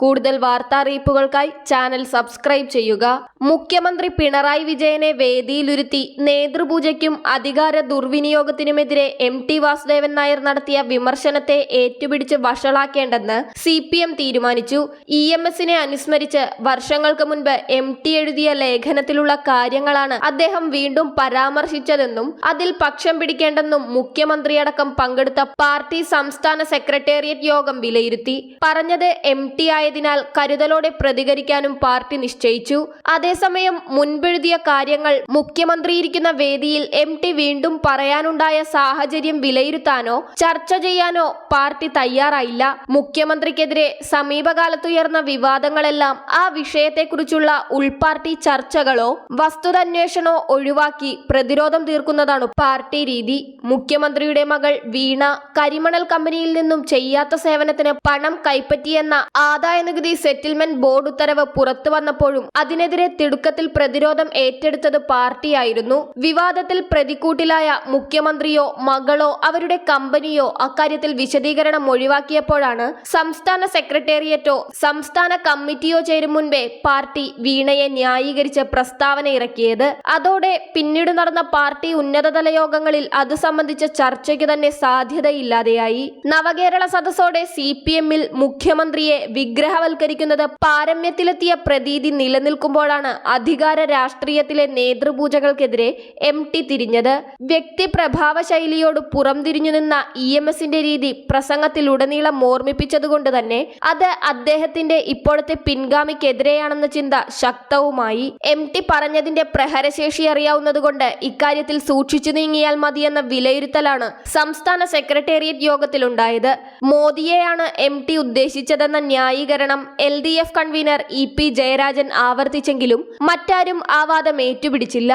കൂടുതൽ വാർത്താ അറിയിപ്പുകൾക്കായി channel subscribe ചെയ്യുക. മുഖ്യമന്ത്രി പിണറായി വിജയനെ വേദിയിലുരുത്തി നേതൃപൂജയ്ക്കും അധികാര ദുർവിനിയോഗത്തിനുമെതിരെ എം ടി വാസുദേവൻ നായർ നടത്തിയ വിമർശനത്തെ ഏറ്റുപിടിച്ച് വഷളാക്കേണ്ടെന്ന് സി പി എം തീരുമാനിച്ചു. ഇ എം എസിനെ അനുസ്മരിച്ച് വർഷങ്ങൾക്ക് മുൻപ് എം ടി എഴുതിയ ലേഖനത്തിലുള്ള കാര്യങ്ങളാണ് അദ്ദേഹം വീണ്ടും പരാമർശിച്ചതെന്നും അതിൽ പക്ഷം പിടിക്കേണ്ടെന്നും മുഖ്യമന്ത്രിയടക്കം പങ്കെടുത്ത പാർട്ടി സംസ്ഥാന സെക്രട്ടേറിയറ്റ് യോഗം വിലയിരുത്തി. പറഞ്ഞത് എം ടി ആയതിനാൽ കരുതലോടെ പ്രതികരിക്കാനും പാർട്ടി നിശ്ചയിച്ചു. അതേസമയം മുൻപെഴുതിയ കാര്യങ്ങൾ മുഖ്യമന്ത്രിയിരിക്കുന്ന വേദിയിൽ എം ടി വീണ്ടും പറയാനുണ്ടായ സാഹചര്യം വിലയിരുത്താനോ ചർച്ച ചെയ്യാനോ പാർട്ടി തയ്യാറായില്ല. മുഖ്യമന്ത്രിക്കെതിരെ സമീപകാലത്തുയർന്ന വിവാദങ്ങളെല്ലാം ആ വിഷയത്തെക്കുറിച്ചുള്ള ഉൾപാർട്ടി ചർച്ചകളോ വസ്തുതന്വേഷണോ ഒഴിവാക്കി പ്രതിരോധം തീർക്കുന്നതാണ് പാർട്ടി രീതി. മുഖ്യമന്ത്രിയുടെ മകൾ വീണ കരിമണൽ കമ്പനിയിൽ നിന്നും ചെയ്യാത്ത സേവനത്തിന് പണം കൈപ്പറ്റിയെന്ന ആദായ നികുതി സെറ്റിൽമെന്റ് ബോർഡ് ഉത്തരവ് പുറത്തു വന്നപ്പോഴും അതിനെതിരെ തിടുക്കത്തിൽ പ്രതിരോധം ഏറ്റെടുത്തത് പാർട്ടിയായിരുന്നു. വിവാദത്തിൽ പ്രതിക്കൂട്ടിലായ മുഖ്യമന്ത്രിയോ മകളോ അവരുടെ കമ്പനിയോ അക്കാര്യത്തിൽ വിശദീകരണം ഒഴിവാക്കിയപ്പോഴാണ് സംസ്ഥാന സെക്രട്ടേറിയറ്റോ സംസ്ഥാന കമ്മിറ്റിയോ ചേരും മുൻപേ പാർട്ടി വീണയെ ന്യായീകരിച്ച് പ്രസ്താവന ഇറക്കിയത്. അതോടെ പിന്നീട് നടന്ന പാർട്ടി ഉന്നതതല യോഗങ്ങളിൽ അത് സംബന്ധിച്ച ചർച്ചയ്ക്ക് തന്നെ സാധ്യതയില്ലാതെയായി. നവകേരള സദസ്സോടെ സി പി എമ്മിൽ മുഖ്യമന്ത്രിയെ വിഗ്രഹവൽക്കരിക്കുന്നത് പാരമ്യത്തിലെത്തിയ പ്രതീതി നിലനിൽക്കുമ്പോഴാണ് അധികാര രാഷ്ട്രീയത്തിലെ നേതൃപൂജകൾക്കെതിരെ എം ടി തിരിഞ്ഞത്. വ്യക്തി പ്രഭാവ ശൈലിയോട് പുറംതിരിഞ്ഞു നിന്ന ഇ എം എസിന്റെ രീതി പ്രസംഗത്തിലുടനീളം ഓർമ്മിപ്പിച്ചതുകൊണ്ട് തന്നെ അത് അദ്ദേഹത്തിന്റെ ഇപ്പോഴത്തെ പിൻഗാമിക്കെതിരെയാണെന്ന ചിന്ത ശക്തവുമായി. എം ടി പറഞ്ഞതിന്റെ പ്രഹരശേഷി അറിയാവുന്നതുകൊണ്ട് ഇക്കാര്യത്തിൽ സൂക്ഷിച്ചു നീങ്ങിയാൽ മതിയെന്ന വിലയിരുത്തലാണ് സംസ്ഥാന സെക്രട്ടേറിയറ്റ് യോഗത്തിലുണ്ടായത്. മോദിയെയാണ് എം ടി ഉദ്ദേശിച്ചതെന്ന ന്യായീകരണം L D F convener E P Jayarajan ആവർത്തിച്ചെങ്കിലും മറ്റാരും ആ വാദം ഏറ്റുപിടിച്ചില്ല